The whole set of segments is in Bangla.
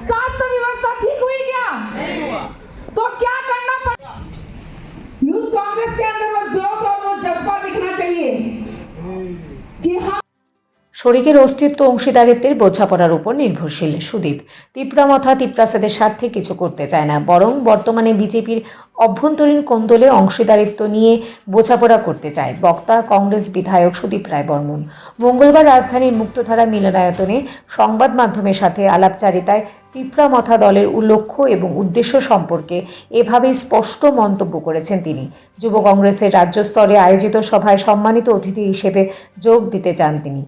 ಸಾಥ್ শরিকের অস্তিত্ব অংশীদারিত্বের বোঝাপড়ার উপর নির্ভরশীল। সুদীপ, তিপ্রামথা তিপ্রাসাদের স্বার্থে কিছু করতে চায় না, বরং বর্তমানে বিজেপির অভ্যন্তরীণ কোন্দলে অংশীদারিত্ব নিয়ে বোঝাপড়া করতে চায় বক্তা, কংগ্রেস বিধায়ক সুদীপ রায় বর্মন। মঙ্গলবার রাজধানীর মুক্তধারা মিলনায়তনে সংবাদ মাধ্যমের সাথে আলাপচারিতায় তিপ্রামথা দলের লক্ষ্য এবং উদ্দেশ্য সম্পর্কে এভাবেই স্পষ্ট মন্তব্য করেছেন তিনি। যুব কংগ্রেসের রাজ্য স্তরে আয়োজিত সভায় সম্মানিত অতিথি হিসেবে যোগ দিতে চান তিনি।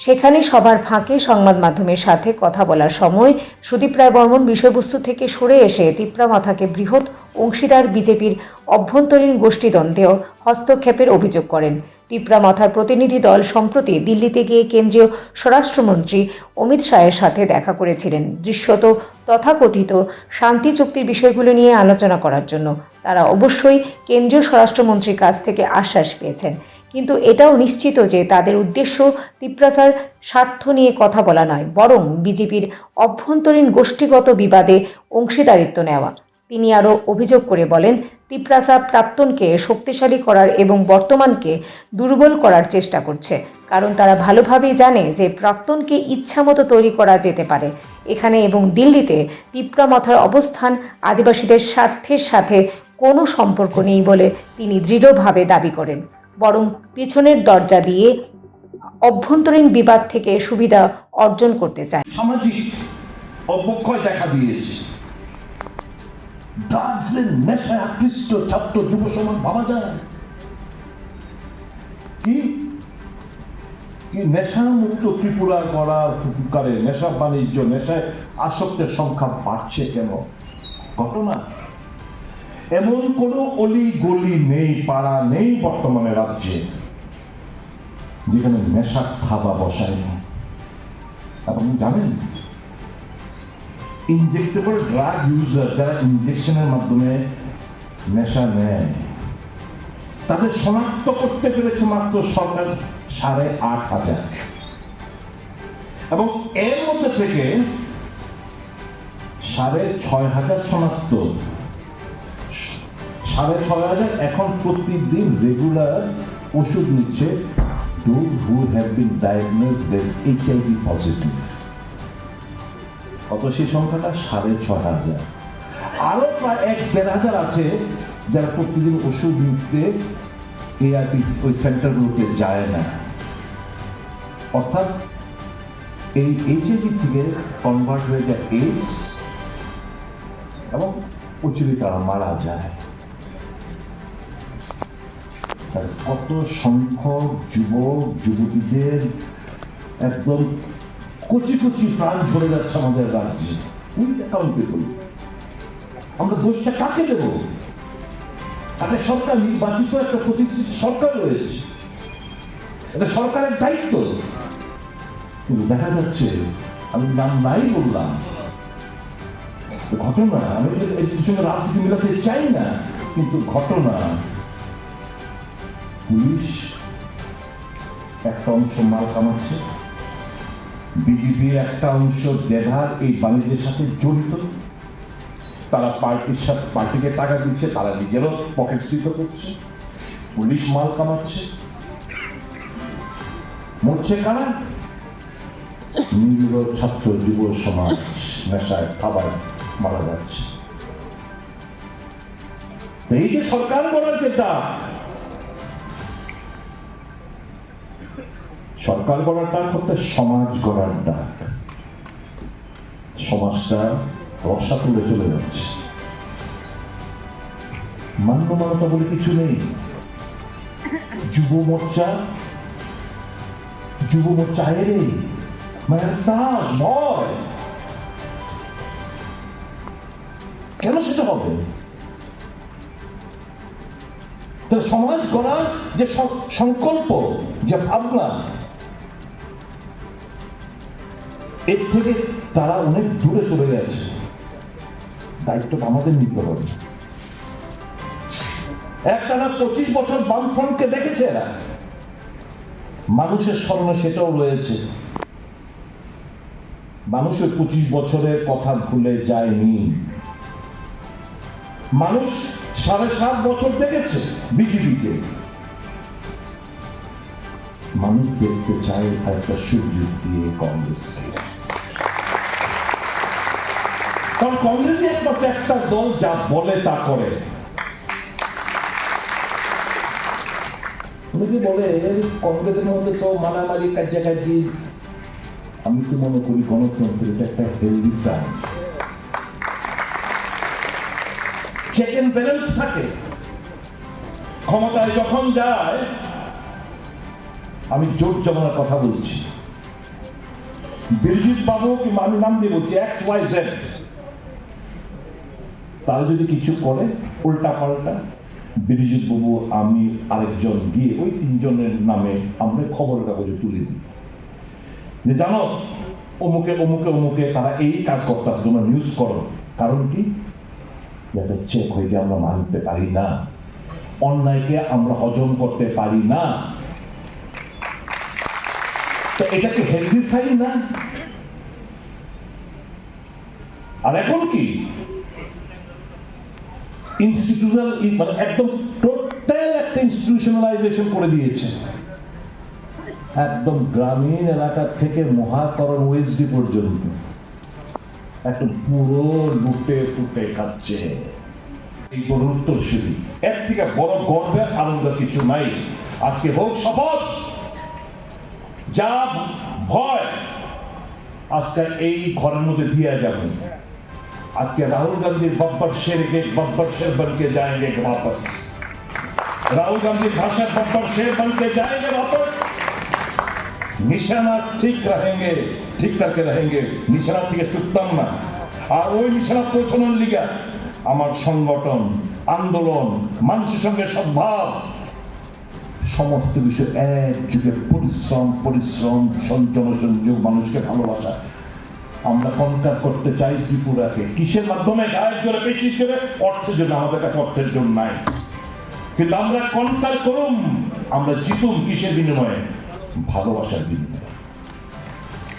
সেখানে সবার ফাঁকে সংবাদ মাধ্যমের সাথে কথা বলার সময় সুদীপ রায় বর্মন বিষয়বস্তু থেকে সরে এসে তিপ্রামাথাকে বৃহৎ অংশীদার বিজেপির অভ্যন্তরীণ গোষ্ঠীদ্বন্দ্বেও হস্তক্ষেপের অভিযোগ করেন। তিপ্রা মাথার প্রতিনিধি দল সম্প্রতি দিল্লিতে গিয়ে কেন্দ্রীয় স্বরাষ্ট্রমন্ত্রী অমিত শাহের সাথে দেখা করেছিলেন। দৃশ্যত তথাকথিত শান্তি চুক্তির বিষয়গুলো নিয়ে আলোচনা করার জন্য তারা অবশ্যই কেন্দ্রীয় স্বরাষ্ট্রমন্ত্রীর কাছ থেকে আশ্বাস পেয়েছেন। কিন্তু এটাও নিশ্চিত যে তাদের উদ্দেশ্য তিপ্রাসার স্বার্থ নিয়ে কথা বলা নয়, বরং বিজেপির অভ্যন্তরীণ গোষ্ঠীগত বিবাদে অংশীদারিত্ব নেওয়া। তিনি আরও অভিযোগ করে বলেন, তিপ্রাসা প্রাক্তনকে শক্তিশালী করার এবং বর্তমানকে দুর্বল করার চেষ্টা করছে, কারণ তারা ভালোভাবেই জানে যে প্রাক্তনকে ইচ্ছামতো তৈরি করা যেতে পারে। এখানে এবং দিল্লিতে তিপ্রামাথার অবস্থান আদিবাসীদের স্বার্থের সাথে কোনো সম্পর্ক নেই বলে তিনি দৃঢ়ভাবে দাবি করেন। বরং পিছনের দরজা দিয়ে অভ্যন্তরীণ বিবাদ থেকে সুবিধা অর্জন করতে চায়। সামাজিক অবক্ষয় দেখা দিয়েছে। নেশায় আকৃষ্ট ছাত্র যুব সমাজ ভাবা যায়। কি? কি নেশা ত্রিপুরা করার নেশা বাণিজ্য, নেশায় আসক্তের সংখ্যা বাড়ছে কেন? ঘটনা এমন কোনো অলি গলি নেই, পাড়া নেই বর্তমানে রাজ্যে, যেখানে নেশা খাওয়া বসায় না। আপনি জানেন ইনজেক্টেবল ড্রাগ ইউজার যারা ইনজেকশনের মাধ্যমে নেশা নেয়, তাদের শনাক্ত করতে পেরেছে মাত্র সরকার সাড়ে আট হাজার। এবং এর মধ্যে থেকে সাড়ে ছয় হাজার শনাক্ত সাড়ে ছয় হাজার। এখন প্রতিদিন রেগুলার ওষুধ নিচ্ছে। Those who অত সেই সংখ্যাটা সাড়ে ছয় হাজার। আরও প্রায় এক দেড় হাজার আছে যারা প্রতিদিন ওষুধ নিতে এআরপি ওই সেন্টারগুলোতে যায় না। অর্থাৎ এই এইচআইভি থেকে কনভার্ট হয়ে যায় এইডস এবং প্রচুরই তারা মারা যায়। কত সংখ্যক যুবক, যুবতীদের একদম কচি কচি প্রাণ ঝরে যাচ্ছে আমাদের রাজ্যে। উইথ অ্যাকাউন্টেবল আমরা দোষটা কাকে দেব? একটা সরকার নির্বাচিত একটা প্রতিষ্ঠিত সরকার রয়েছে। এটা সরকারের দায়িত্ব। কিন্তু দেখা যাচ্ছে, আমি নাম নাই বললাম। ঘটনা, আমি এর সঙ্গে রাজনীতি মিলাতে চাই না, কিন্তু ঘটনা পুলিশ একটা অংশ মাল কামাচ্ছে। বিজেপি একটা অংশ দেধার এই বাণিজ্যের সাথে জড়িত। তারা পার্টির সাথে পার্টিকে টাকা দিচ্ছে, তারা নিজেরও পকেট স্থিত করছে। পুলিশ মাল কামাচ্ছে। মরছে কারা? নিরীহ ছাত্র যুব সমাজ নেশায় খাবার মারা যাচ্ছে। এই যে সরকার করার যেটা সরকার গড়ার ডাক হচ্ছে সমাজ গড়ার ডাক। সমাজটা রসা তুলে চলে যাচ্ছে। মান্য মানতা বলে কিছু নেই। যুব মোর্চা যুব মোর্চা এরে মানে তা নয়। কেন সেটা হবে? সমাজ গড়ার যে সংকল্প, যে ভাবনা এর থেকে তারা অনেক দূরে সরে গেছে। দায়িত্বটা আমাদের নিতে হবে। একটানা পঁচিশ বছর বামফ্রন্টকে দেখেছে এরা। মানুষের স্মরণে সেটাও রয়েছে। মানুষের পঁচিশ বছরের কথা ভুলে যায়নি। মানুষ সাড়ে সাত বছর দেখেছে বিজেপিকে। মানুষ দেখতে চায় একটা সুযোগ দিয়ে কংগ্রেসকে কারণ কংগ্রেসই একমাত্র একটা দল যা বলে তা করে। অনেকে বলে কংগ্রেসের মধ্যে তো মারামারি কাছাকাছি আমি তো মনে করি গণতন্ত্র এটা একটা healthy sign check and balance থাকে। ক্ষমতায় যখন যায় আমি জোট জমানোর কথা বলছি। বিরজিৎ বাবু কিংবা আমি নাম দিয়ে বলছি এক্স ওয়াই জেড তারা যদি কিছু করে, উল্টা পাল্টা, বিরজিৎ বাবু, আমি, আরেকজন গিয়ে ওই তিনজনের নামে আমরা খবরের কাগজে তুলে দিই। যে জানো, অমুকে অমুকে অমুকে তারা এই কাজ করতেছে, তোমরা নিউজ করো। কারণ কি? যাতে চেক হয়ে গিয়ে আমরা মানতে পারি না। অন্যায়কে আমরা হজম করতে পারি না। এটা কি হেলদি সাইন না? আর এখন কি? ইনস্টিটিউশনাল মানে একদম টোটাল একটা ইনস্টিটিউশনালাইজেশন করে দিয়েছে। একদম গ্রামীণ এলাকা থেকে মহাকরণ ওয়েসডি পর্যন্ত। পুরো লুটে ফুটে খাচ্ছে। এই উত্তরসূরি। এর থেকে বড় গর্বের আনন্দ কিছু নাই। আজকে হোক শপথ। যা ভয়। আজকে এই ঘরের মধ্যে দিয়ে যাবে। আজকে राहुल गांधी बब्बर शेर के बब्बर शेर बन के जाएंगे वापस राहुल गांधी भाषा बब्बर शेर बन के जाएंगे वापस নিশানা ঠিক रहेंगे ঠিক করকে रहेंगे নিশানা থেকে চুকতাম না আর ওই নিশানা পৌঁছানোর লিগা আমার সংগঠন আন্দোলন মানুষের সঙ্গে সদ্ভাব সমস্ত বিষয় এক যুগে পরিশ্রম পরিশ্রম জনসংযোগ মানুষকে ভালোবাসা আমরা কন্ট্যাক্ট করতে চাই ত্রিপুরাকে কিসের মাধ্যমে গায়ের জোরে বেশি জোরে অর্থের জন্য আমাদের কাছে অর্থের জন্য নাই কিন্তু আমরা কন্ট্যাক্ট করুম আমরা জিতুম কিসের বিনিময়ে ভালোবাসার বিনিময়ে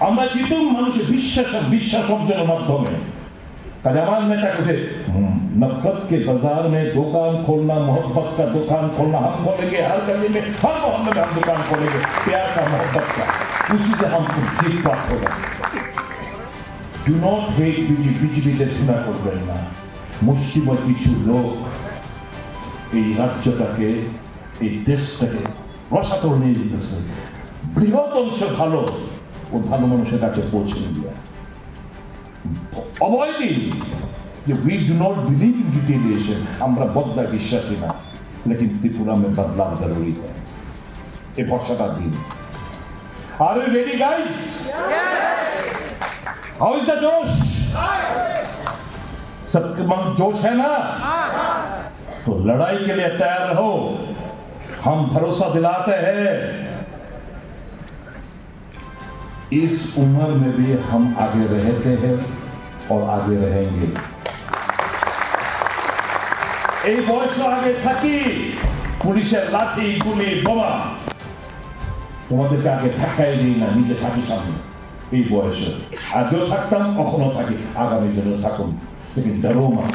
আমরা জিতুম মানুষের বিশ্বাস বিশ্বাস অর্জনের মাধ্যমে কাজে আমার নেতা কাছে नफरत के बाजार में दुकान खोलना मोहब्बत का दुकान खोलना हम खोलेंगे हर गली में हर मोहल्ले में हम दुकान खोलेंगे प्यार का मोहब्बत का उसी से हमको जीत प्राप्त होगा ডু নট হেট বিজি বিজেপিদের ঘৃণা করবেন না মুসলিমত কিছু লোক এই রাজ্যটাকে এই দেশটাকে রসাতল নিয়ে দিতেছে বৃহৎ অংশ ভালো ও ভালো মানুষের কাছে পৌঁছে দেওয়া অভয় দিন যে we do not believe in retaliation আমরা বদলা বিশ্বাসী না লেকিন ত্রিপুরা মে বদলা জরুরি হয় এ ভরসাটা দিন আর ready guys how is the जोश सबके मन जोश है ना तो लड़ाई के लिए तैयार रहो हम भरोसा दिलाते हैं इस उम्र में भी हम आगे रहते हैं और आगे रहेंगे এই বয়স আগে থাকি পুলিশের লাঠি গুলি বোমা তোমাদেরকে আগে ধাক্কাই দিই না নিজে থাকি সামনে এই বয়সে। আগেও থাকতাম, কখনো থাকি, আগামী দিনেও থাকুন। কিন্তু ডরো না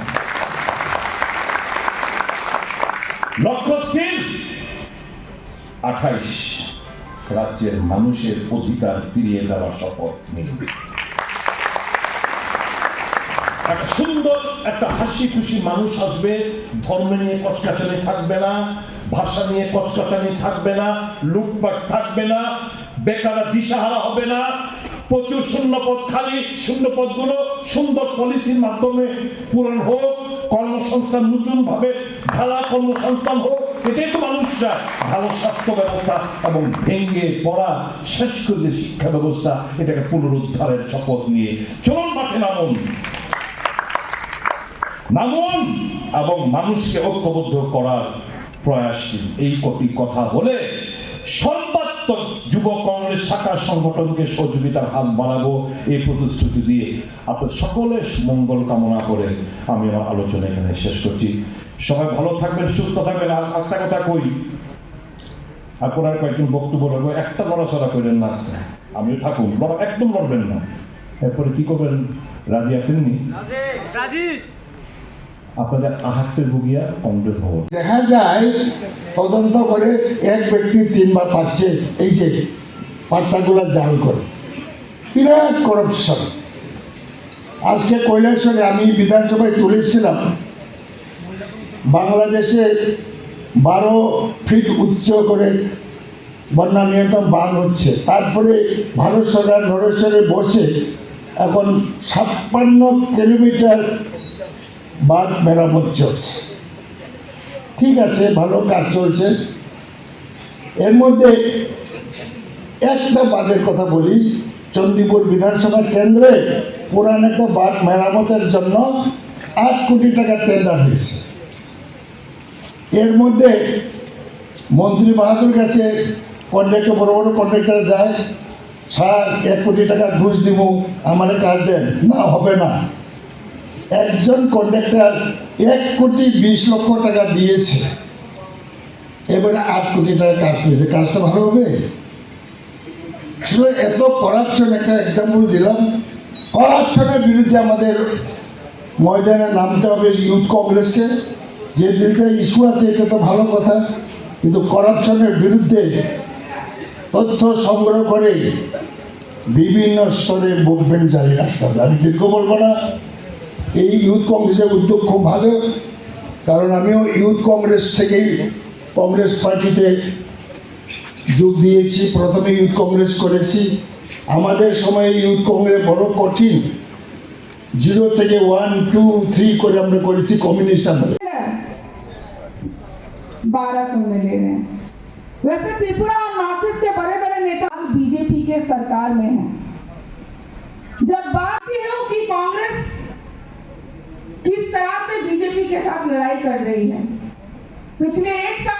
লক্ষ্য স্থির? আঠাইশ। রাজ্যের মানুষের অধিকার ফিরিয়ে দেওয়ার শপথ একটা সুন্দর, একটা হাসি খুশি মানুষ আসবে। ধর্ম নিয়ে কচকাচানি থাকবে না, ভাষা নিয়ে কচকাচানি থাকবে না, লুটপাট থাকবে না, বেকার দিশাহারা হবে না প্রচুর শূন্যপদ, খালি শূন্যপদগুলো সুন্দর পলিসির মাধ্যমে পূরণ হোক, কর্মসংস্থান নতুন ভাবে ঢালা কর্মসংস্থান হোক, এটাই তো মানুষ চায় ভালো স্বাস্থ্য ব্যবস্থা এবং ভেঙ্গে পড়া শেষ করে শিক্ষা ব্যবস্থা, এটাকে পুনরুদ্ধারের শপথ নিয়ে। চলুন মাঠে নামুন। নামুন এবং মানুষকে ঐক্যবদ্ধ করার প্রয়াস, এই কটি কথা বলে, সর্বাত্মক যুব কংগ্রেস শাখা সংগঠনকে সহযোগিতার হাত বাড়াবো এই প্রতিশ্রুতি দিয়ে আপনার সকলের মঙ্গল কামনা করে আমি আমার আলোচনা এখানে শেষ করছি। সবাই ভালো থাকবেন, সুস্থ থাকবেন। আর একটা কথা কই, আপনার কয়েকজন বক্তব্য রাখব। একটা লড়াচড়া করেন না। আমিও থাকুন লড়া একদম লড়বেন না। এরপরে কি করবেন? রাজি আছেননি রাজি। আপনাদের আহাত্মের ভুগিয়া কংগ্রেস ভবন দেখা যায়, তদন্ত করে এক ব্যক্তি তিনবার পাচ্ছে, এই যে পাট্টাগুলো জাল করে। বিরাট করাপশন আজকে কৈলাসরে আমি বিধানসভায় তুলেছিলাম, বাংলাদেশে বারো ফিট উচ্চ করে বন্যা নিয়ন্ত্রণ বান হচ্ছে। তারপরে ভারত সরকার নরেশ্বরে বসে এখন ছাপ্পান্ন কিলোমিটার বাঁধ মেরামত চলছে। ঠিক আছে, ভালো কাজ চলছে। এর মধ্যে একটা বাঁধের কথা বলি চণ্ডীপুর বিধানসভা কেন্দ্রে পুরান একটা বাঁধ মেরামতের জন্য আট কোটি টাকা টেন্ডার হয়েছে। এর মধ্যে মন্ত্রী বাহাদুর কাছে কন্ট্রাক্টর বড় বড় কন্ট্রাক্টর যায়, স্যার, এক কোটি টাকা ঘুষ দিব আমার কাজ দেন। না, হবে না। একজন কন্ডাক্টর এক কোটি বিশ লক্ষ টাকা দিয়েছে। এবারে আট কোটি টাকা কাজ পেয়েছে। কাজটা ভালো হবে? আসলে এত করাপশন একটা এক্সাম্পল দিলাম। করাপশনের বিরুদ্ধে আমাদের ময়দানে নামতে হবে ইউথ কংগ্রেসকে। যে দুইটা ইস্যু আছে, এটা তো ভালো কথা। কিন্তু করাপশনের বিরুদ্ধে তথ্য সংগ্রহ করে বিভিন্ন স্তরে মুভমেন্ট জারি রাখতে হবে। আমি দীর্ঘ বলব না। এই ইউথ কংগ্রেসের উদ্যোগ খুব ভালো কারণ আমিও ইউথ কংগ্রেস থেকেই কংগ্রেস পার্টিতে যোগ দিয়েছি প্রথমে ইউথ কংগ্রেস করেছি আমাদের সময়ে ইউথ কংগ্রেস বড় কঠিন জিরো থেকে ওয়ান টু থ্রি করে আমরা করেছি কমিউনিস্ট আমলে बारह सौ में ले रहे हैं वैसे त्रिपुरा और नॉर्थ ईस्ट के बड़े बड़े नेता बीजेपी के सरकार में हैं जब बात किस तरह से बीजेपी के साथ लड़ाई कर रही है। पिछले एक साल